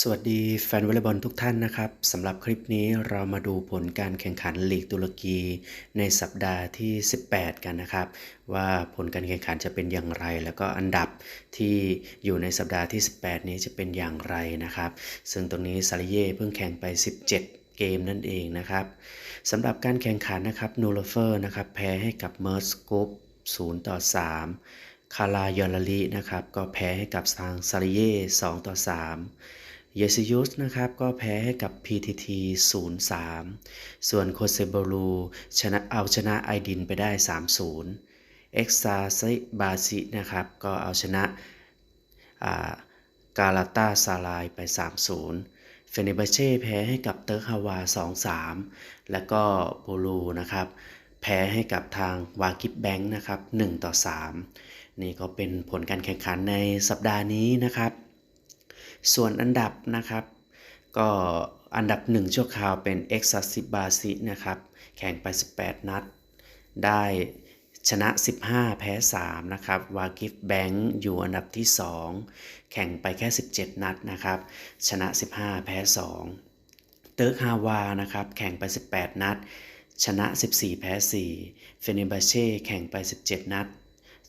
สวัสดีแฟนวอลเลย์บอลทุกท่านนะครับสำหรับคลิปนี้เรามาดูผลการแข่งขันลีกตุรกี ในสัปดาห์ที่ 18 กันนะครับ ว่าผลการแข่งขันจะเป็นอย่างไร แล้วก็อันดับที่อยู่ในสัปดาห์ที่ 18 นี้จะเป็นอย่างไรนะครับ ซึ่งตรงนี้ซาริเย่เพิ่งแข่งไป 17เกมนั่นเองนะครับสำหรับการแข่งขันนะครับนูโรเฟอร์นะครับแพ้ให้กับเมอร์สกุป0ต่อ 3 คาลายอลลินะครับก็แพ้ให้กับทางซาริเย่2ต่อ 3 เยซิยุสนะครับก็แพ้ให้กับ PTT 0-3 ส่วนโคเซบรูชนะเอาชนะไอดินไปได้ 3-0เอ็กซาซิบาซินะครับก็เอาชนะกาลาตาซาลายไป 3-0 เฟเนเบเช่แพ้ให้กับเติร์กฮาวา 2-3 แล้วก็โบลูนะครับแพ้ให้กับทางวากิบแบงค์นะครับ1ต่อ 3 นี่ก็เป็นผลการแข่งขันในสัปดาห์นี้นะครับ ส่วนอันดับนะครับ ก็อันดับ 1 ชั่วคราวเป็น e x a s i b a s i นะครับ แข่งไป 18 นัด ได้ชนะ 15 แพ้ 3 นะครับ วากิฟแบงค์อยู่อันดับที่ 2 แข่งไปแค่ 17 นัดนะครับ ชนะ 15 แพ้ 2 เติร์กฮาวานะครับ แข่งไป 18 นัด ชนะ 14 แพ้ 4 เฟเนบาเช่ แข่งไป 17 นัด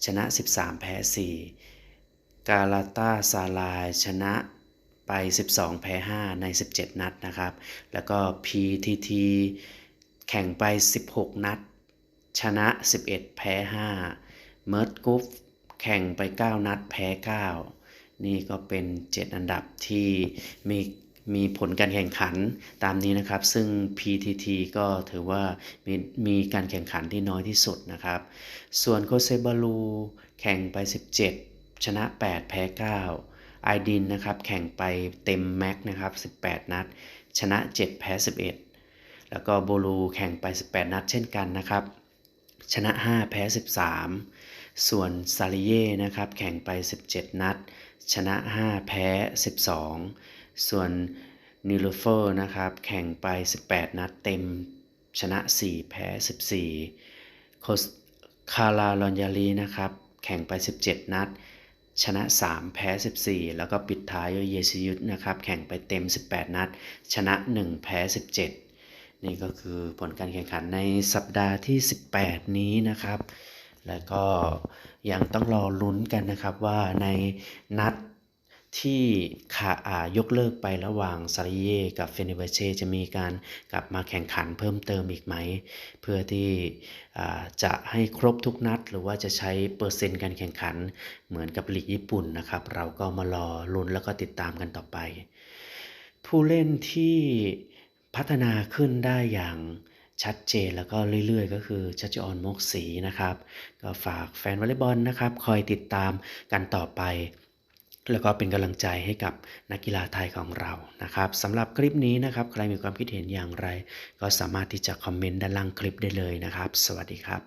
ชนะ 13 แพ้ 4 กาลาตาซาลาย ชนะ ไป 12 แพ้ 5 ใน 17 นัดนะครับ แล้วก็ PTT แข่งไป 16 นัด ชนะ 11 แพ้ 5 เมิร์ดกุฟแข่งไป 9 นัด แพ้ 9 นี่ก็เป็น 7 อันดับที่มีมีผลการแข่งขันตามนี้นะครับ ซึ่ง PTT ก็ถือว่ามีมีการแข่งขันที่น้อยที่สุดนะครับ ส่วนโคเซบาลูแข่งไป 17 ชนะ 8 แพ้ 9 ไอดินนะครับแข่งไปเต็มแม็กนะครับ 18 นัด ชนะ 7 แพ้ 11 แล้วก็โบลูแข่งไป 18 นัดเช่นกันนะครับ ชนะ 5 แพ้ 13 ส่วนซาริเย่นะครับแข่งไป 17 นัด ชนะ 5 แพ้ 12 ส่วนนิลเฟอร์นะครับแข่งไป 18 นัดเต็ม ชนะ 4 แพ้ 14โคสคาราลอนยาลีนะครับแข่งไป 17 นัด ชนะ 3 แพ้ 14 แล้วก็ปิดท้ายด้วยเยซิยุทนะครับ แข่งไปเต็ม 18 นัด ชนะ 1 แพ้ 17 นี่ก็คือผลการแข่งขันในสัปดาห์ที่ 18 นี้นะครับ แล้วก็ยังต้องรอลุ้นกันนะครับว่าในนัด ที่ขาอ่ายกเลิกไประหว่างซาริเย่กับเฟเนเบเชจะมีการกลับมาแข่งขันเพิ่มเติมอีกไหม เพื่อที่จะให้ครบทุกนัด หรือว่าจะใช้เปอร์เซ็นต์การแข่งขันเหมือนกับลีกญี่ปุ่นนะครับ เราก็มารอลุ้นแล้วก็ติดตามกันต่อไป ผู้เล่นที่พัฒนาขึ้นได้อย่างชัดเจนแล้วก็เรื่อยๆ ก็คือชัชออนมกศรีนะครับ ก็ฝากแฟนวอลเลย์บอลนะครับ คอยติดตามกันต่อไป แล้วก็เป็นกำลังใจให้กับนักกีฬาไทยของเรานะครับสำหรับคลิปนี้นะครับใครมีความคิดเห็นอย่างไร ก็สามารถที่จะคอมเมนต์ด้านล่างคลิปได้เลยนะครับ สวัสดีครับ